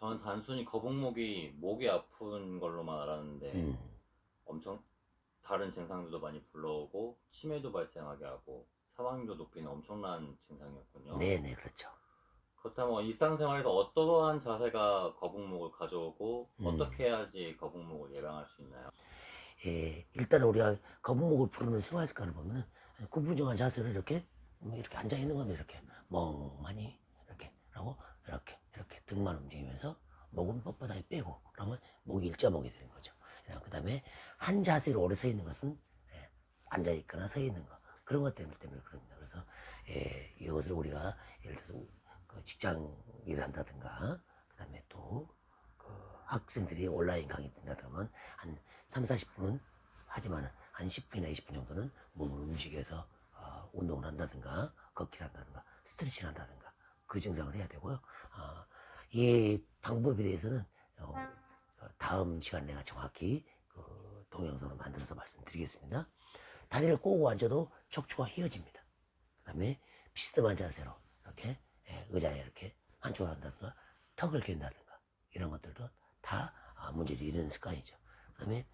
저는 단순히 거북목이 목이 아픈 걸로만 알았는데 음. 엄청 다른 증상들도 많이 불러오고 치매도 발생하게 하고 사망률도 높이는 엄청난 증상이었군요. 네네 그렇죠. 그렇다면 일상생활에서 어떠한 자세가 거북목을 가져오고 음. 어떻게 해야지 거북목을 예방할 수 있나요? 예, 일단은 우리가 거북목을 부르는 생활 습관을 보면은 구부정한 자세로 이렇게 뭐 이렇게 앉아 있는 겁니다. 이렇게 멍하니 이렇게 하고 이렇게 등만 움직이면서 목은 뻣뻣하게 빼고 그러면 목이 일자 목이 되는 거죠. 그 다음에 한 자세로 오래 서 있는 것은 예, 앉아 있거나 서 있는 거 그런 것 때문에 때문에 그럽니다. 그래서 예, 이것을 우리가 예를 들어서 그 직장 일을 한다든가 그다음에 또 그 학생들이 온라인 강의 듣는다면 한 3, 40분은 하지만 한 10분이나 20분 정도는 몸을 움직여서 어, 운동을 한다든가 걷기를 한다든가 스트레칭을 한다든가 그 증상을 해야 되고요. 어, 이 방법에 대해서는 어, 어, 다음 시간 내가 정확히 그 동영상으로 만들어서 말씀드리겠습니다. 다리를 꼬고 앉아도 척추가 휘어집니다. 그 다음에 비스듬한 자세로 이렇게 예, 의자에 이렇게 한쪽을 한다든가 턱을 갠다든가 이런 것들도 다 아, 문제를 일으는 습관이죠. 그 다음에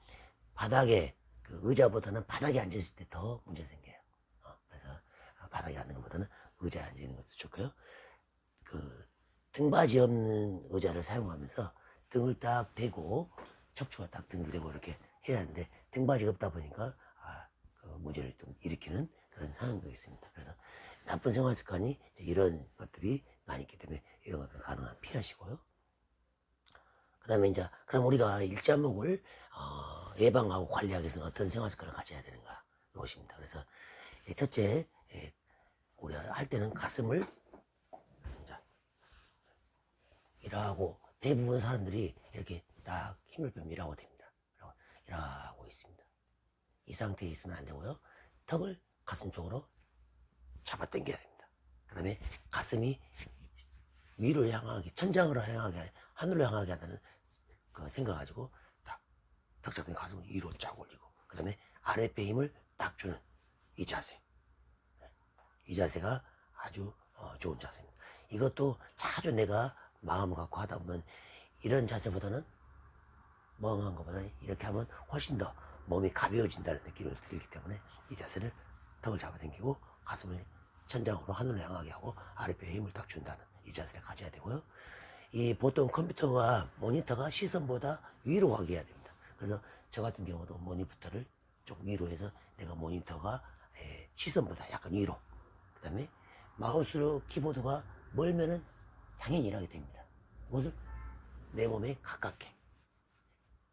바닥에 그 의자보다는 바닥에 앉았을 때 더 문제 생겨요. 어, 그래서 아, 바닥에 앉는 것보다는 의자에 앉아 있는 것도 좋고요. 그 등받이 없는 의자를 사용하면서 등을 딱 대고 척추가 딱 등을 대고 이렇게 해야 하는데 등받이가 없다 보니까 아, 그 문제를 좀 일으키는 그런 상황도 있습니다. 그래서 나쁜 생활 습관이 이런 것들이 많이 있기 때문에 이런 것들 가능한 피하시고요. 그 다음에 이제 그럼 우리가 일자목을 어, 예방하고 관리하기 위해서는 어떤 생활 습관을 가져야 되는가 이것입니다. 그래서 예, 첫째 예, 우리가 할 때는 가슴을 이제 일하고 대부분 사람들이 이렇게 딱 힘을 빼면 일하고 됩니다. 일하고 있습니다. 이 상태에 있으면 안 되고요. 턱을 가슴 쪽으로 잡아 당겨야 됩니다. 그 다음에 가슴이 위로 향하게, 천장으로 향하게, 하늘로 향하게 한다는 그 생각을 가지고 딱, 턱 잡은 가슴을 위로 쫙 올리고, 그 다음에 아랫배 힘을 딱 주는 이 자세. 이 자세가 아주 어, 좋은 자세입니다. 이것도 자주 내가 마음을 갖고 하다 보면 이런 자세보다는 멍한 것보다 이렇게 하면 훨씬 더 몸이 가벼워진다는 느낌을 들기 때문에 이 자세를 턱을 잡아당기고 가슴을 천장으로 하늘을 향하게 하고 아랫배에 힘을 딱 준다는 이 자세를 가져야 되고요. 이 보통 컴퓨터가 모니터가 시선보다 위로 가게 해야 됩니다. 그래서 저 같은 경우도 모니터를 조금 위로 해서 내가 모니터가 에, 시선보다 약간 위로 그 다음에 마우스 키보드가 멀면은 당연히 일하게 됩니다. 뭐를 내 몸에 가깝게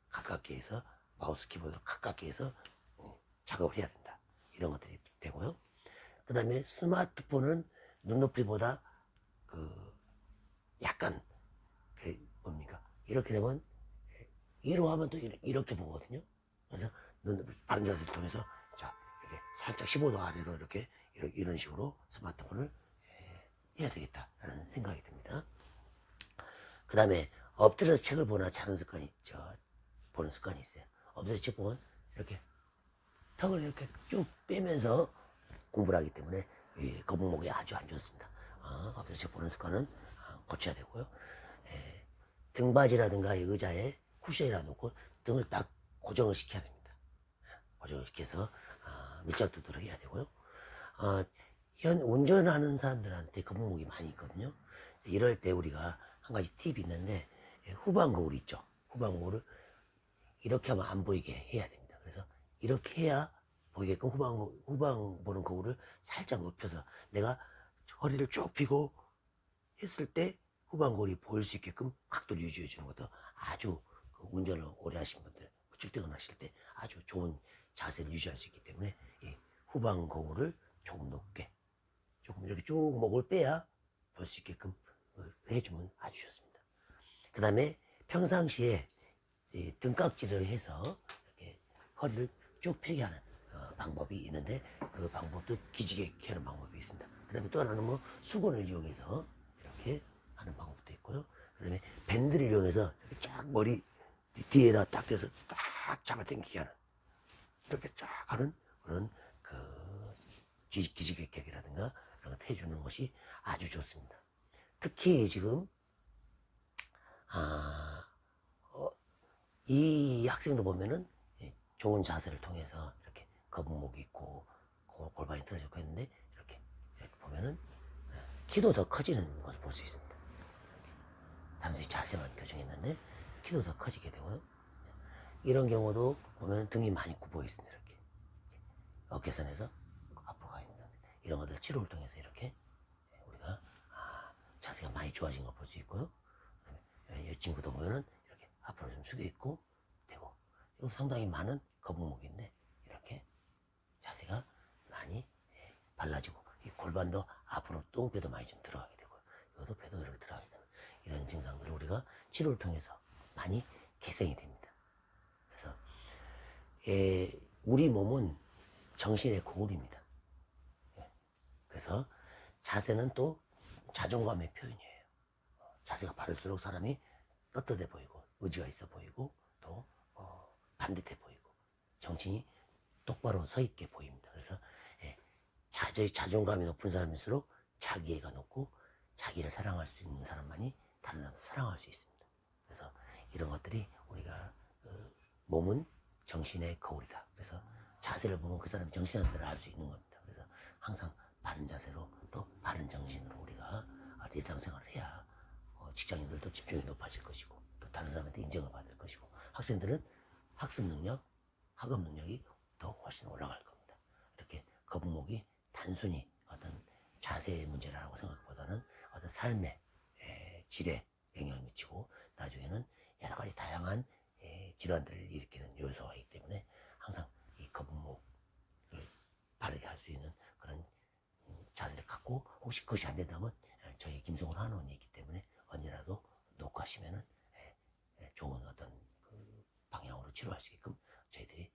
가깝게 해서 마우스 키보드를 가깝게 해서 어, 작업을 해야 된다. 이런 것들이 되고요. 그 다음에 스마트폰은 눈높이보다 그 약간 그 뭡니까 이렇게 되면 위로 하면 또 이렇게- 보거든요. 그래서 눈 바른 자세를 통해서 자 이렇게 살짝 15도 아래로 이렇게 이런- 식으로 스마트폰을 에, 해야 되겠다라는 생각이 듭니다. 그 다음에 엎드려서 책을 보나 자는 습관이 저 보는 습관이 있어요. 엎드려서 책 보면 이렇게 턱을 이렇게 쭉 빼면서 공부를 하기 때문에 이 거북목이 아주 안 좋습니다. 어, 엎드려서 책 보는 습관은 어, 고쳐야 되고요. 에, 등받이라든가 이 의자에 쿠션이라 놓고 등을 딱 고정을 시켜야 됩니다. 고정을 시켜서 어, 밀착도 들어야 되고요. 어, 현 운전하는 사람들한테 거북목이 많이 있거든요. 이럴 때 우리가 한 가지 팁이 있는데 예, 후방 거울 있죠. 후방 거울을 이렇게 하면 안 보이게 해야 됩니다. 그래서 이렇게 해야 보이게끔 후방, 거- 후방 보는 거울을 살짝 높여서 내가 허리를 쭉 펴고 했을 때 후방 거울이 보일 수 있게끔 각도를 유지해 주는 것도 아주 그 운전을 오래 하신 분들, 출퇴근하실 때 아주 좋은 자세를 유지할 수 있기 때문에 이 후방 거울을 조금 높게 조금 이렇게 쭉 목을 빼야 볼 수 있게끔 어, 해주면 아주 좋습니다. 그 다음에 평상시에 이 등깍지를 해서 이렇게 허리를 쭉 펴게 하는 어, 방법이 있는데 그 방법도 기지개 켜는 방법이 있습니다. 그 다음에 또 하나는 뭐 수건을 이용해서 이렇게 하는 방법도 있고요. 그 다음에 밴드를 이용해서 이렇게 쫙 머리 뒤에다 딱 대서 딱 잡아당기게 하는 이렇게 쫙 하는 그런 그 기- 기지개 것도 해주는 것이 아주 좋습니다. 특히 지금 아, 이 학생도 보면은 예, 좋은 자세를 통해서 이렇게 거북목이 있고 고- 골반이 틀어졌고 했는데 이렇게, 이렇게 보면은 예, 키도 더 커지는 것을 볼 수 있습니다. 단순히 자세만 교정했는데 키도 더 커지게 되고요. 이런 경우도 보면 등이 많이 굽어 있습니다. 이렇게 어깨선에서 이런 것들 치료를 통해서 이렇게 우리가 아, 자세가 많이 좋아진 걸 볼 수 있고요. 이 친구도 보면은 이렇게 앞으로 좀 숙여 있고 되고 이거 상당히 많은 거북목인데 이렇게 자세가 많이 예, 발라지고 이 골반도 앞으로 똥배도 많이 좀 들어가게 되고 이것도 배도 이렇게 들어가게 되는 이런 증상들을 우리가 치료를 통해서 많이 개선이 됩니다. 그래서 예, 우리 몸은 정신의 거울입니다. 예, 그래서 자세는 또 자존감의 표현이에요. 어, 자세가 바를수록 사람이 떳떳해 보이고 의지가 있어 보이고 또 어, 반듯해 보이고 정신이 똑바로 서 있게 보입니다. 그래서 예, 자제 자존감이 높은 사람일수록 자기애가 높고 자기를 사랑할 수 있는 사람만이 다른 사람을 사랑할 수 있습니다. 그래서 이런 것들이 우리가 그 몸은 정신의 거울이다. 그래서 자세를 보면 그 사람 정신한 대로 알수 있는 겁니다. 그래서 항상 바른 자세로 또 바른 정신으로 우리가 일상생활을 해야 어, 직장인들도 집중이 높아질 것이고 또 다른 사람한테 인정을 받을 것이고 학생들은 학습 능력, 학업 능력이 더 훨씬 올라갈 겁니다. 이렇게 거북목이 단순히 어떤 자세의 문제라고 생각보다는 어떤 삶의 에, 질에 영향을 미치고 나중에는 여러 가지 다양한 에, 질환들을 일으키는 요소가 있기 때문에 항상 이 거북목을 바르게 할 수 있는 혹시 그것이 안 된다면 에, 저희 김성훈 한의원이 있기 때문에 언제라도 녹화하시면은 에, 에, 좋은 어떤 그 방향으로 치료할 수 있게끔 저희들이